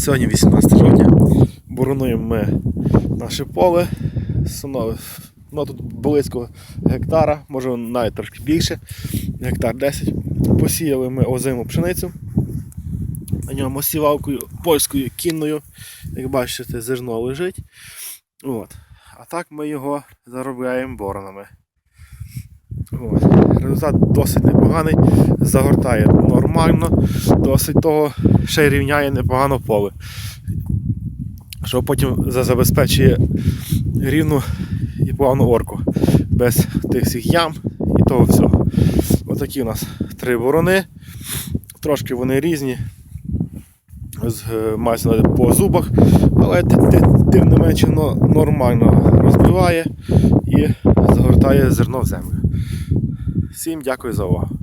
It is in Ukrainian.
Сьогодні 18 жовтня. Боронуємо ми наше поле. Воно, воно тут близько гектара, може навіть трошки більше, гектар 10. Посіяли ми озиму пшеницю. На ньому сівалкою польською кінною. Як бачите, зерно лежить. От. А так ми його заробляємо боронами. От. Результат досить непоганий, загортає нормально, досить того ще й рівняє непогано поле. Що потім забезпечує рівну і плавну орку. Без тих всіх ям і того всього. Отакі у нас три ворони. Трошки вони різні. З, е, увазі по зубах, але ти- ти- тим не менше нормально розбиває і загортає зерно в землю. Всім дякую за увагу.